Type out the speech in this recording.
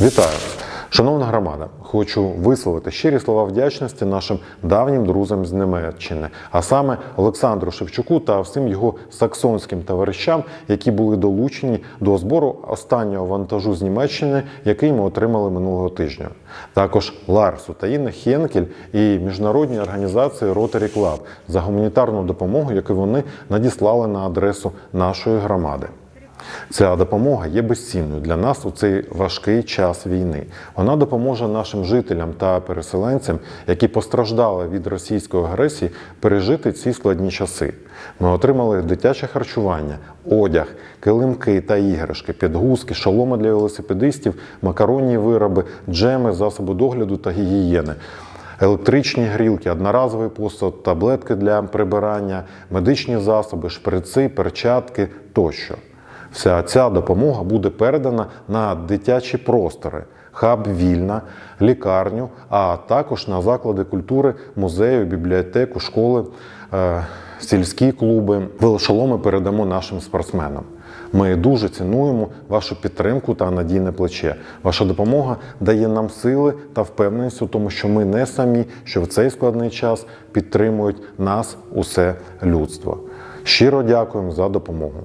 Вітаю! Шановна громада, хочу висловити щирі слова вдячності нашим давнім друзям з Німеччини, а саме Олександру Шевчуку та всім його саксонським товаришам, які були долучені до збору останнього вантажу з Німеччини, який ми отримали минулого тижня. Також Ларсу та Інна Хенкель і міжнародній організації Rotary Club за гуманітарну допомогу, яку вони надіслали на адресу нашої громади. Ця допомога є безцінною для нас у цей важкий час війни. Вона допоможе нашим жителям та переселенцям, які постраждали від російської агресії, пережити ці складні часи. Ми отримали дитяче харчування, одяг, килимки та іграшки, підгузки, шоломи для велосипедистів, макаронні вироби, джеми, засоби догляду та гігієни. Електричні грілки, одноразовий посуд, таблетки для прибирання, медичні засоби, шприци, перчатки тощо. Вся ця допомога буде передана на дитячі простори, хаб вільна, лікарню, а також на заклади культури, музею, бібліотеку, школи, е, сільські клуби. Велошоломи передамо нашим спортсменам. Ми дуже цінуємо вашу підтримку та надійне плече. Ваша допомога дає нам сили та впевненість у тому, що ми не самі, що в цей складний час підтримують нас усе людство. Щиро дякуємо за допомогу.